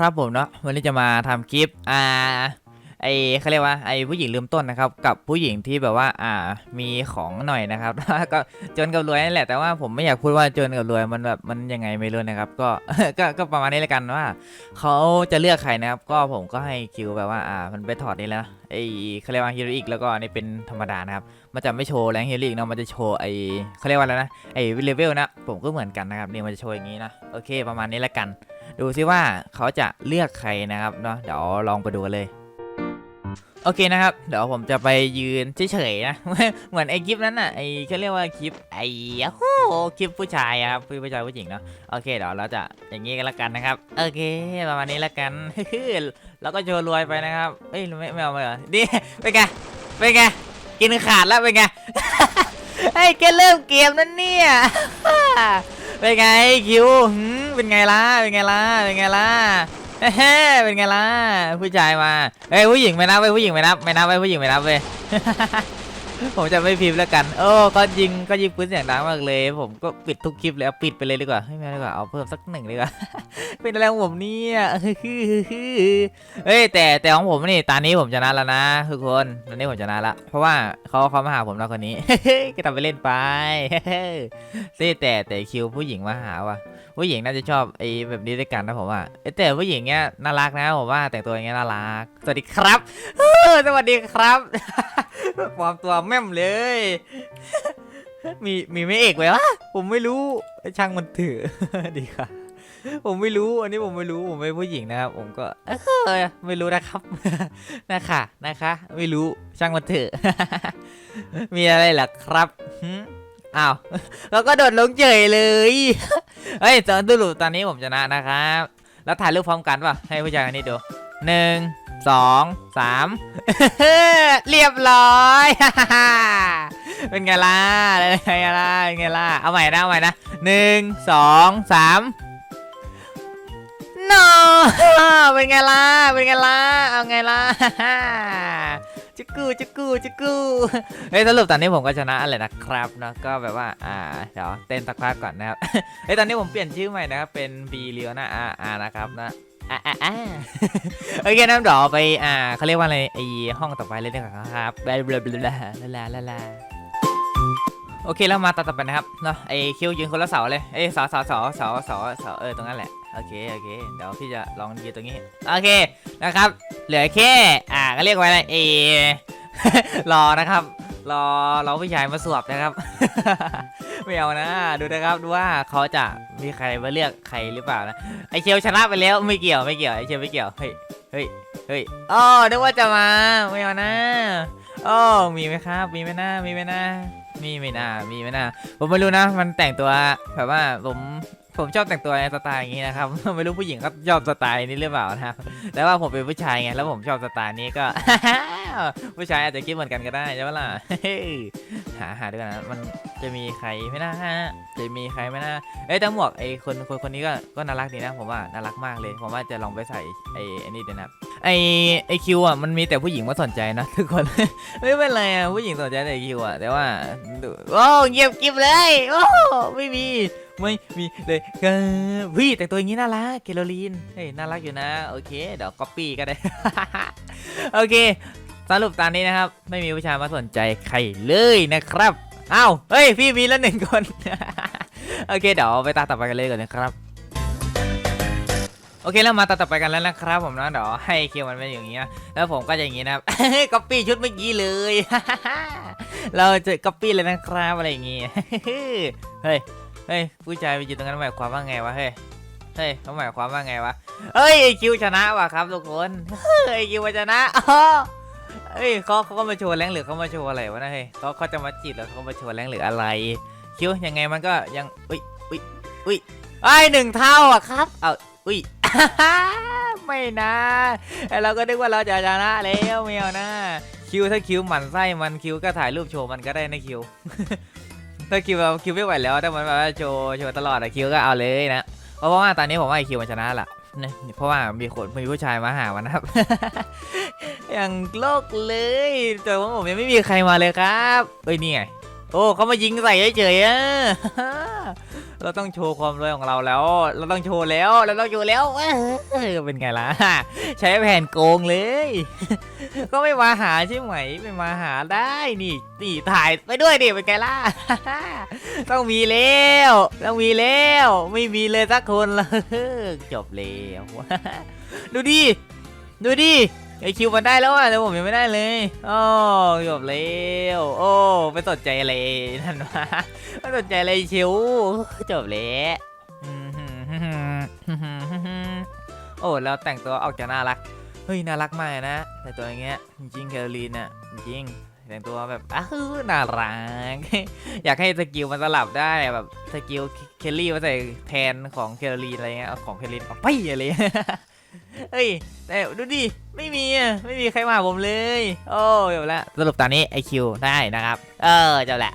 ครับผมเนาะวันนี้จะมาทำคลิปอ่าไอเขาเรียกว่าไอผู้หญิงลืมต้นนะครับ กับผู้หญิงที่แบบว่าอ่ามีของหน่อยนะครับ ก็จนกับรวยนั่นแหละแต่ว่าผมไม่อยากพูดว่าจนกับรวยมันแบบมันยังไงไม่รู้นะครับ ก็ก็ก็ประมาณนี้แล้วกันว่าเขาจะเลือกใครนะครับ ก็ผมก็ให้คิวแบบว่าอ่ามันไปถอดนี่แล้วไอเขาเรียกว่าฮีโร่อีกแล้วก็นนี่เป็นธรรมดานะครับมันจะไม่โชว์แรงฮีโร่อีกเนาะมันจะโชว์ไอเขาเรียกว่าอะไรนะไอเลเวลนะผมก็เหมือนกันนะครับนี่มันจะโชว์อย่างนี้นะโอเค ประมาณนี้แล้วกัน ดูซิว่าเขาจะเลือกใครนะครับเนาะเดี๋ยวลองไปดูกันเลย โอเคนะครับ เดี๋ยวผมจะไปยืนเฉยๆนะ เหมือนไอคลิปนั้นน่ะไอเขาเรียกว่าคลิปไอ้โอ้โหคลิปผู้ชายครับผู้ชายผู้หญิงเนาะโอเคเดี๋ยวเราจะอย่างนี้กันละกันนะครับโอเคประมาณนี้ละกันแล้วก็โชว์รวยไปนะครับเอ้ยไม่ไม่เอาไปเหรอนี่เป็นไงเป็นไงกินขาดแล้วเป็นไงไอ้แกเริ่มเกมนั่นเนี่ยเป็นไงคิวหืม เป็นไงล่ะ เป็นไงล่ะ เป็นไงล่ะเฮ้เป็นไงล่ะ ผู้ชายมาเอ้ยผู้หญิงไม่นับเว้ยผู้หญิงไม่นับ ไม่นับเว้ยผู้หญิงไม่นับเว้ย ผมจะไม่พิมพ์แล้วกันโอ้ก็ยิงก็ยิงปืนเสียงดังมากเลย ผมก็ปิดทุกคลิปเลยเอาปิดไปเลยดีกว่าให้แม่ดีกว่าเอาเพิ่มสักหนึ่งดีกว่า เป็นอะไรของผมเนี่ยเฮ้ยแต่แต่ของผมนี่ตอนนี้ผมชนะแล้วนะทุกคนตอนนี้ผมชนะละเพราะว่าเขาเขามาหาผมแล้วคนนี้ก็ทำไปเล่นไปเซี่แต่แต่คิวผู้หญิงมาหาว่ะผู้หญิงน่าจะชอบไอ้แบบนี้ด้วยกันนะผมว่าเอ้แต่ผู้หญิงเนี้ยน่ารักนะผมว่าแต่งตัวอย่างเงี้ยน่ารัก สวัสดีครับสวัสดีครับปลอมตัวแม่มเลย มีมีไม่เอกไหมวะผมไม่รู้ช่างมันเถือดีค่ะ ผมไม่รู้อันนี้ผมไม่รู้ผมเป็นผู้หญิงนะครับ ผมก็เออไม่รู้นะครับนะคะนะคะ ไม่รู้ช่างมันเถอะมีอะไรเหรอครับอ้าวแล้วก็โดดลงเฉยเลยเฮ้ยตอนสรุตอนนี้ผมชนะนะครับ แล้วถ่ายรูปพร้อมกันป่ะให้ผู้ชายคนนี้ดูหนึ่ง สองสามเรียบร้อยเป็นไงล่ะเป็นไงล่ะเป็นไงล่ะเอาใหม่นะเอาใหม่นะหนึ่งสองสาม no เป็นไงล่ะเป็นไงล่ะเอาไงล่ะจุกูจุกูจุกูเฮ้ยสรุปตอนนี้ผมก็ชนะเลยนะครับเนาะก็แบบว่าอ่าเดี๋ยวเต้นสักพักก่อนนะครับเฮ้ยตอนนี้ผมเปลี่ยนชื่อใหม่นะครับเป็นบีเลียวนะอาอ่านะครับนะ อ่าอ่าอ่าโอเคนะเดี๋ยวไปอ่าเขาเรียกว่าอะไรไอห้องต่อไปเลยดีกว่าครับบลาบลาบลาลาลาลาโอเคแล้วมาต่อต่อไปนะครับเนาะไอคิวยืนคนละเสาเลยเอ้เสาเสาเสาเสาเสาเสาเออตรงนั้นแหละโอเคโอเคเดี๋ยวพี่จะลองยืนตรงนี้โอเคนะครับเหลือแค่อ่าก็เรียกว่าอะไรเอรอนะครับ รอรอผู้ชายมาสวบนะครับ ไม่เอานะ ดูนะครับดูว่าเขาจะมีใครมาเลือกใครหรือเปล่านะไอเชลชนะไปแล้วไม่เกี่ยวไม่เกี่ยวไอเชลไม่เกี่ยวเฮ้ยเฮ้ยเฮ้ยอ๋อนึกว่าจะมาไม่เอานะอ๋อมีไหมครับ มีไหมนะมีไหมนะมีไม่น่ามีไหมนะผมไม่รู้นะ มันแต่งตัวแบบว่าผมผมชอบแต่งตัวในสไตล์อย่างนี้นะครับ ไม่รู้ผู้หญิงเขาชอบสไตล์นี้หรือเปล่านะครับแต่ว่าผมเป็นผู้ชายไงแล้วผมชอบสไตล์นี้ก็ ผู้ชายอาจจะคิดเหมือนกันก็ได้ใช่ไหมล่ะหาหาด้วยนะมันจะมีใครไม่น่าจะมีใครไม่น่าเอ้ยแต่หมวกไอ้คนคนคนนี้ก็ก็น่ารักดีนะผมว่าน่ารักมากเลยผมว่าจะลองไปใส่ไอ้ไอ้นี่ดูนะไอ้ไอ้คิวอะมันมีแต่ผู้หญิงมาสนใจนะทุกคนไม่เป็นไรอะผู้หญิงสนใจแต่คิวอะแต่ว่าโอ้เงียบกิบเลยโอ้ไม่มีไม่มีเลยครับพี่แต่ตัวอย่างนี้น่ารักเกโรลีนเฮ้ยน่ารักอยู่นะ โอเค เดี๋ยวก๊อปปี้ก็ได้ โอเค สรุปตามนี้นะครับ ไม่มีผู้ชายมาสนใจใครเลยนะครับอ้าวเฮ้ย พี่มีแล้วหนึ่งคน โอเค เดี๋ยวไปตาต่อไปกันเลยก่อนนะครับ โอเคแล้วมาตาต่อไปกันแล้วนะครับผมนะเดี๋ยวให้คิวมันเป็นอย่างนี้นะแล้วผมก็จะอย่างนี้นะครับก๊อปปี้ชุดเมื่อกี้เลย เราจะก๊อปปี้เลยนะครับอะไรอย่างงี้เฮ้ยเฮ้ยผู้ชายไปยืนตรงนั้นหมายความว่าไงวะเฮ้ยเฮ้ยเขาหมายความว่าไงวะเฮ้ยไอคิวชนะว่ะครับทุกคนเฮ้ยไอคิวชนะอ๋อ เฮ้ยเขาเขาก็มาโชว์แรงหรือเขามาโชว์อะไรวะนะเฮ้ยเขาเขาจะมาจีบแล้วเขามาโชว์แรงหรืออะไร คิวยังไงมันก็ยังอุ้ยอุ้ยอุ้ยไอ้หนึ่งเท่าอะครับ เอาอุ้ยไม่นะไอ้เราก็นึกว่าเราจะชนะแล้วไม่เอานะคิวถ้าคิวหมันไส้มันคิวก็ถ่ายรูปโชว์มันก็ได้นะคิวถ้าคิวคิวไม่ไหวแล้วถ้ามันแบบโชว์โชว์ตลอดอะคิวก็เอาเลยนะเพราะว่าตอนนี้ผมว่าไอคิวมันชนะละ นะเพราะว่ามีคนมีผู้ชายมาหามันนะครับ อย่างโลกเลย แต่ว่าผมยังไม่มีใครมาเลยครับเอ้ยนี่ไงโอ้เขามายิงใส่เฉยๆอะ เราต้องโชว์ความรวยของเราแล้ว เราต้องโชว์แล้วเราต้องโชว์แล้วเออเป็นไงล่ะ ใช้แผนโกงเลย ก็ไม่มาหาใช่ไหมไม่มาหาได้นี่นี่ถ่ายไปด้วยดิเป็นไงล่ะต้องมีแล้วต้องมีแล้วไม่มีเลยสักคนเลยจบแล้วดูดิดูดิ ไอคิวมันได้แล้วอะแต่ผมยังไม่ได้เลยโอ้จบแล้วโอ้ไม่สนใจอะไรนั่นวะไม่สนใจอะไรชิวจบแล้วโอ้แล้วแต่งตัวออกจะน่ารักเฮ้ยน่ารักมากนะแต่งตัวอย่างเงี้ยจริงแคโรลีนอะจริงแต่งตัวแบบอ้าวน่ารัก อยากให้สกิลมันสลับได้แบบสกิลเคลลี่มาใส่แทนของเคโรลีนอะไรเงี้ยเอาของเคโรลีนเอาไปอะไร เงี้ยเฮ้ยแต่ดูดิไม่มีอะไม่มีใครมาผมเลย โอ้จบแล้วสรุปตอนนี้ไอคิวได้นะครับ เออจบแหละ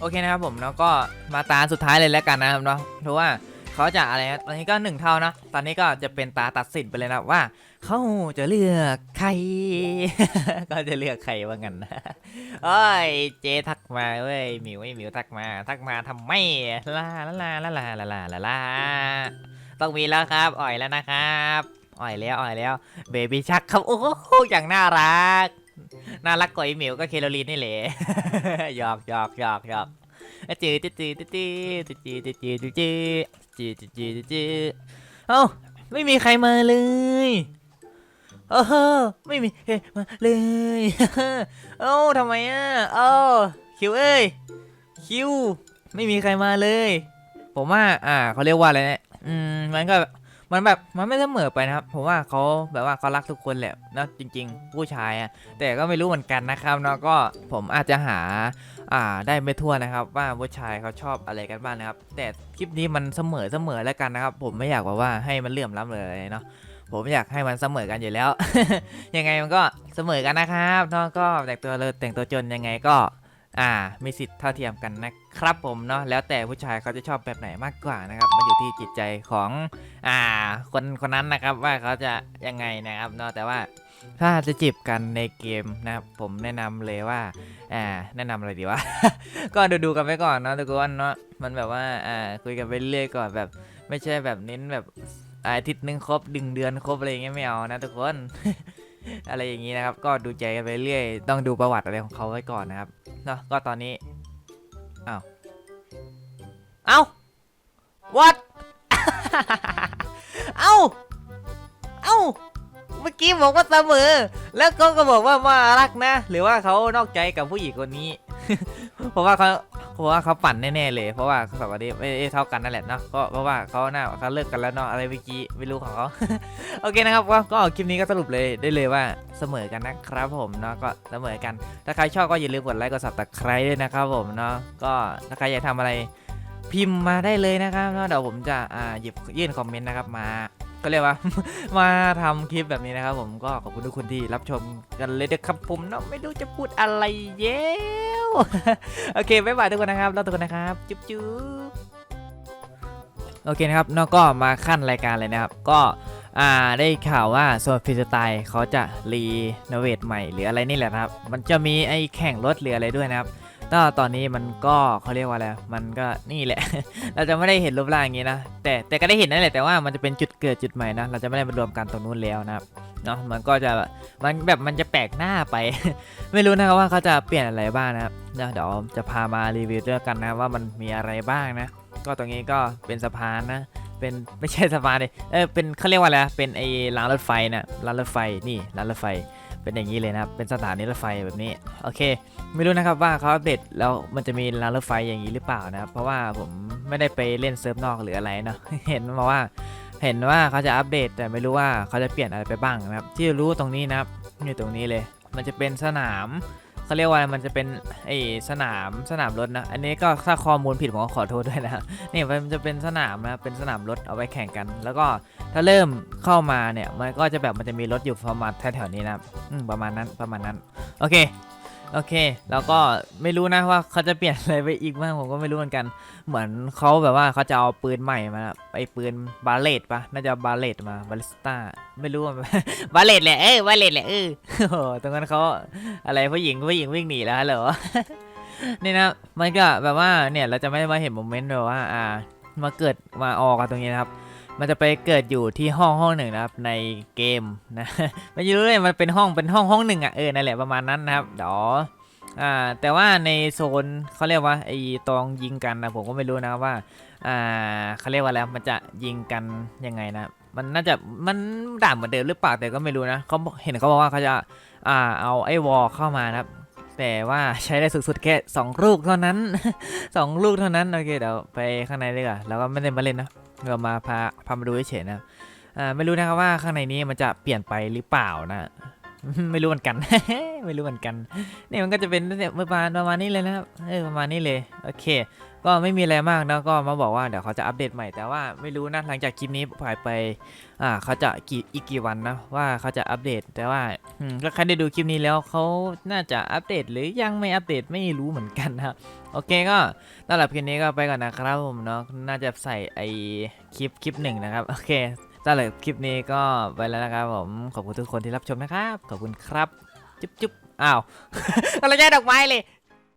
โอเคนะครับผมแล้วก็มาตาสุดท้ายเลยแล้วกันนะครับเนาะเพราะว่าเขาจะอะไรนะตอนนี้ก็หนึ่งเท่านะตอนนี้ก็จะเป็นตาตัดสินไปเลยนะว่าเขาจะเลือกใคร ก็จะเลือกใครว่างั้นนะโอ้ยเจทักมาเว้ยหมิวไอ้หมิวทักมา ทักมาทำไมลาลาลาลาลาลาลาลาลา ต้องมีแล้วครับ อ่อยแล้วนะครับอ่อยแล้วอ่อยแล้วเบบี้ชักครับโอ้โหอย่างน่ารัก น่ารักกว่าไอหมิวก็เคโรลีนนี่แหละหยอกหยอกหยอกหยอกจืดจืดจืดจืดจืดจืดจืดจืดจืดจืดจืดจืดเอ้าไม่มีใครมาเลยเออไม่มีใครมาเลยเอ้าทำไมอะเอ้าคิวเอ้ยคิว ไม่มีใครมาเลย ผมว่าอ่าเขาเรียกว่าอะไรเนี่ย อืมมันก็มันแบบมันไม่เสมอไปนะครับผมว่าเขาแบบว่าเขารักทุกคนแหละนะจริง ๆ ผู้ชายอะแต่ก็ไม่รู้เหมือนกันนะครับเนาะก็ผมอาจจะหาอ่าได้ไม่ทั่วนะครับ ว่าผู้ชายเขาชอบอะไรกันบ้างนะครับ แต่คลิปนี้มันเสมอเสมอแล้วกันนะครับ ผมไม่อยากบอกว่าให้มันเลื่อมล้ำเลยเนาะผมอยากให้มันเสมอกันอยู่แล้ว ยังไงมันก็เสมอกันนะครับเนาะก็แต่งตัวเลยแต่งตัวจนยังไงก็ อ่ามีสิทธิ์เท่าเทียมกันนะครับผมเนาะแล้วแต่ผู้ชายเขาจะชอบแบบไหนมากกว่านะครับมันอยู่ที่จิตใจของอ่าคนคนนั้นนะครับว่าเขาจะยังไงนะครับเนาะแต่ว่าถ้าจะจีบกันในเกมนะครับผมแนะนำเลยว่าอ่าแนะนำอะไรดีวะ ก็ดูดูกันไปก่อนเนาะทุกคนเนาะมันแบบว่าอ่าคุยกันไปเรื่อยก่อนแบบ ไม่ใช่แบบเน้นแบบอาทิตย์หนึงครบดึงเดือนครบอะไรอย่างเงี้ยไม่เอานะทุกคนอะไรอย่างงี้นะครับ ก็ดูใจกันไปเรื่อย ต้องดูประวัติอะไรของเขาไว้ก่อนนะครับ เนาะก็ตอนนี้อ้าวเอ้า what เอ้าเอ้าเมื่อกี้บอกว่าเสมอ แล้วก็ก็บอกว่ามารักนะ หรือว่าเขานอกใจกับผู้หญิงคนนี้ เพราะว่าเขา เพราะว่าเขาปั่นแน่ๆเลยเพราะว่าสองคนนี้ไม่ไม่เท่ากันนั่นแหละเนาะก็เพราะว่าเขาหน้าเขาเลิกกันแล้วเนาะอะไรเมื่อกี้ไม่รู้ของเขา โอเคนะครับก็ก็คลิปนี้ก็สรุปเลยได้เลยว่าเสมอกันนะครับผมเนาะก็เสมอกัน ถ้าใครชอบก็อย่าลืมกดไลค์กดซับสไครต์ด้วยนะครับผมเนาะก็ถ้าใครอยากทำอะไรพิมพ์มาได้เลยนะครับเนาะเดี๋ยวผมจะอ่าหยิบยื่นคอมเมนต์นะครับมาก็เรียกว่ามาทำคลิปแบบนี้นะครับผมก็ขอบคุณทุกคนที่รับชมกันเลยนะครับผมเนาะไม่รู้จะพูดอะไรเย้ โอเคบ๊ายบายทุกคนนะครับแล้วทุกคนนะครับ จุ๊บจุ๊บโอเคนะครับนอกก็มาขั้นรายการเลยนะครับ ก็อ่าได้ข่าวว่าโซนฟิสไตล์เขาจะรีโนเวทใหม่หรืออะไรนี่แหละครับ มันจะมีไอ้แข่งรถหรืออะไรด้วยนะครับก็ตอนนี้มันก็เขาเรียกว่าอะไร มันก็นี่แหละ เราจะไม่ได้เห็นรูปร่างอย่างนี้นะ แต่แต่ก็ได้เห็นนั่นแหละ แต่ว่ามันจะเป็นจุดเกิดจุดใหม่นะ เราจะไม่ได้มารวมกันตรงนู้นแล้วนะครับ เนาะมันก็จะมันแบบมันจะแปลกหน้าไป ไม่รู้นะครับว่าเขาจะเปลี่ยนอะไรบ้างนะครับเดี๋ยวจะพามารีวิวด้วยกันนะว่ามันมีอะไรบ้างนะ ก็ตรงนี้ก็เป็นสะพานนะเป็นไม่ใช่สะพานเลยเออเป็นเขาเรียกว่าอะไรเป็นไอ้รางรถไฟนะรางรถไฟนี่รางรถไฟเป็นอย่างนี้เลยนะเป็นสถานีรถไฟแบบนี้โอเค ไม่รู้นะครับว่าเขาอัปเดตแล้วมันจะมีรางรถไฟอย่างนี้หรือเปล่านะครับเพราะว่าผมไม่ได้ไปเล่นเซิร์ฟนอกหรืออะไรเนาะเห็นมาว่า เห็นว่าเขาจะอัปเดตแต่ไม่รู้ว่าเขาจะเปลี่ยนอะไรไปบ้างนะครับ ที่รู้ตรงนี้นะครับอยู่ตรงนี้เลย มันจะเป็นสนามเขาเรียกว่ามันจะเป็นไอสนามสนามรถนะ อันนี้ก็ถ้าข้อมูลผิดผมก็ขอโทษด้วยนะนี่มันจะเป็นสนามนะเป็นสนามรถเอาไว้แข่งกัน แล้วก็ถ้าเริ่มเข้ามาเนี่ยมันก็จะแบบมันจะมีรถอยู่ประมาณแถวๆนี้นะประมาณนั้นประมาณนั้น โอเค โอเค แล้วก็ไม่รู้นะว่าเขาจะเปลี่ยนอะไรไปอีกบ้างผมก็ไม่รู้เหมือนกัน เหมือนเขาแบบว่าเขาจะเอาปืนใหม่มาไอ้ปืนบาเลตปะน่าจะบาเลตมาบาลิสต้าไม่รู้ว่าบาเลตแหละเออบาเลตแหละเออโอ้ตรงนั้นเขาอะไรผู้หญิงผู้หญิงวิ่งหนีแล้วเหรอนี่นะมันก็แบบว่าเนี่ยเราจะไม่ได้มาเห็นโมเมนต์แบบว่าอ่ามาเกิดมาออกกันตรงนี้นะครับ มันจะไปเกิดอยู่ที่ห้องห้องหนึ่งนะครับในเกมนะไม่รู้เลยมันเป็นห้องเป็นห้องห้องหนึ่งอะเออนั่นแหละประมาณนั้นนะครับเดี๋ยวอ่าแต่ว่าในโซนเขาเรียกว่าไอ้ตองยิงกันนะผมก็ไม่รู้นะว่าอ่าเขาเรียกว่าแล้วมันจะยิงกันยังไงนะมันน่าจะมันด่านเหมือนเดิมหรือเปล่าแต่ก็ไม่รู้นะเขาเห็นเขาบอกว่าเขาจะอ่าเอาไอ้วอลเข้ามานะครับแต่ว่าใช้ได้สูงสุดแค่สองลูกเท่านั้นสองลูกเท่านั้น โอเค เดี๋ยวไปข้างในดีกว่าแล้วก็ไม่ได้มาเล่นนะ เรามาพาพามาดูเฉยๆนะอ่าไม่รู้นะครับว่าข้างในนี้มันจะเปลี่ยนไปหรือเปล่านะ ไม่รู้เหมือนกัน ไม่รู้เหมือนกัน นี่มันก็จะเป็นเนี่ยประมาณประมาณนี้เลยนะครับเออประมาณนี้เลย โอเค ก็ไม่มีอะไรมากนะก็มาบอกว่าเดี๋ยวเขาจะอัปเดตใหม่แต่ว่าไม่รู้นะหลังจากคลิปนี้ผ่านไปอ่าเขาจะกี่อีกกี่วันนะว่าเขาจะอัปเดต แต่ว่าอืมถ้าใครได้ดูคลิปนี้แล้วเขาน่าจะอัปเดต หรือยังไม่อัปเดตไม่รู้เหมือนกันนะโอเคก็สำหรับคลิปนี้ก็ไปก่อนนะครับผมเนาะน่าจะใส่ไอคลิปคลิปหนึ่งนะครับโอเคสำหรับคลิปนี้ก็ไปแล้วนะครับผมขอบคุณทุกคนที่รับชมนะครับขอบคุณครับจุ๊บจุ๊บอ้าวอะไรแย่ดอกไม้เลย